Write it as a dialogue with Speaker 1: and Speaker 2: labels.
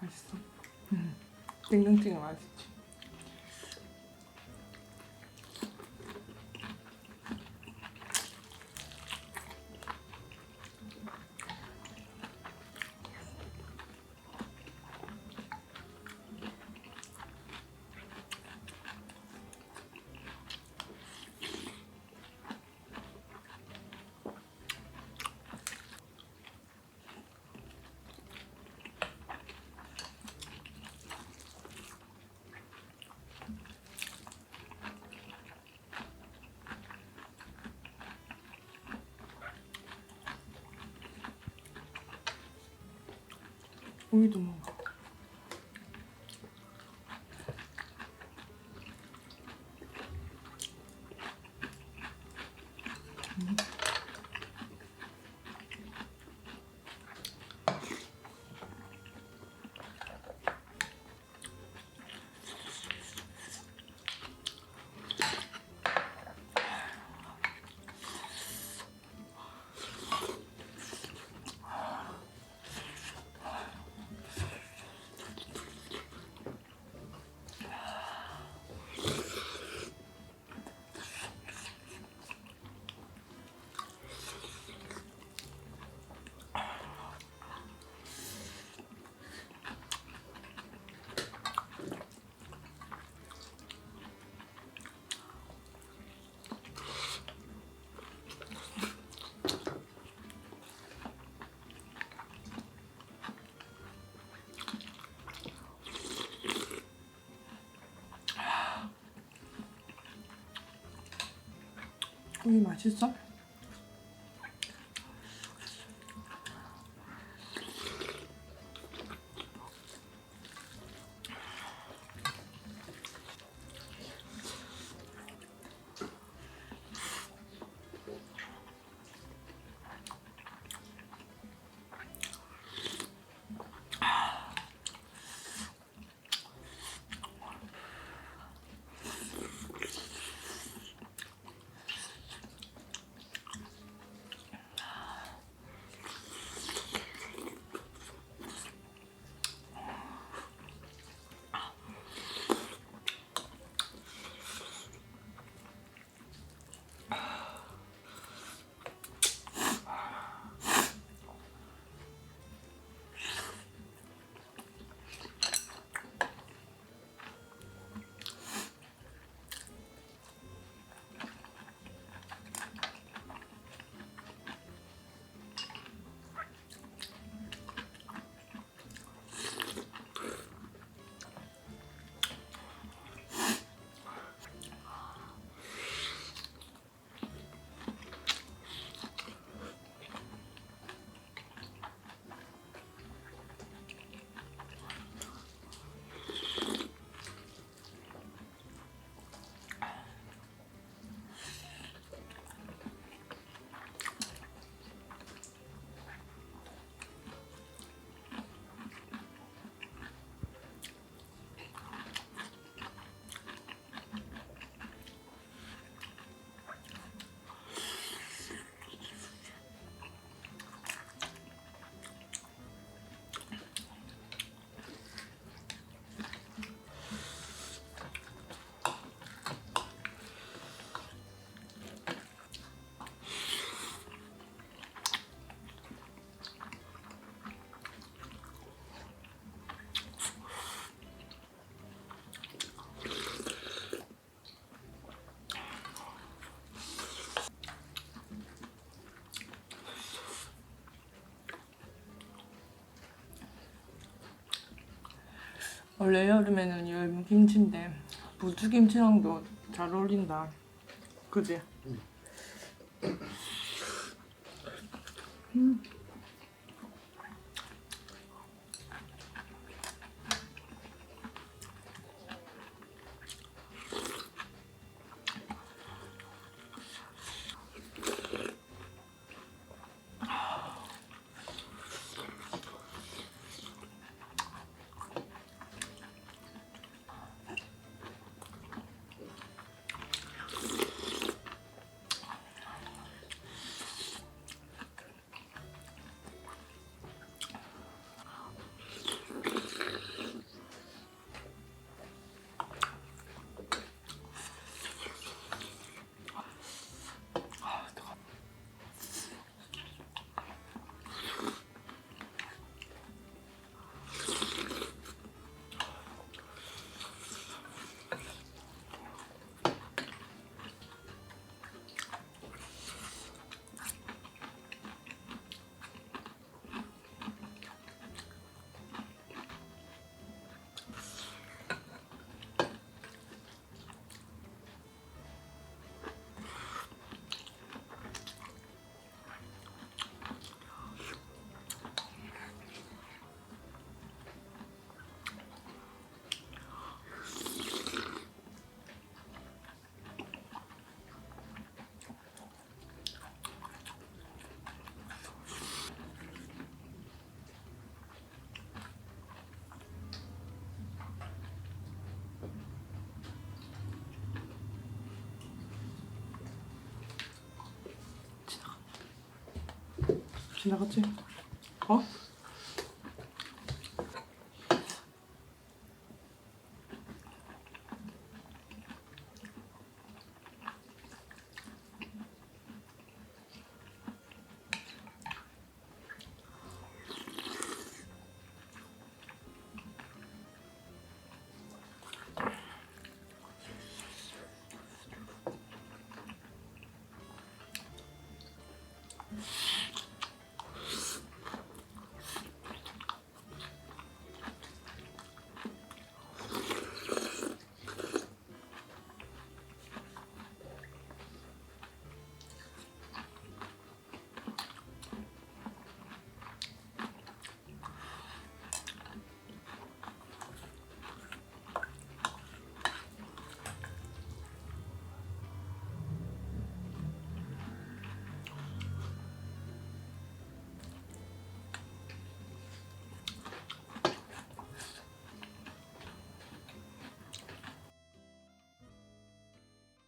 Speaker 1: 맛있어? 응. 땡땡땡이 맛있지? 우유도 먹어. 우유 맛있어? 원래 여름에는 열무 김치인데 부추 김치랑도 잘 어울린다. 그지? 음. 지나갔지? 어? 嘘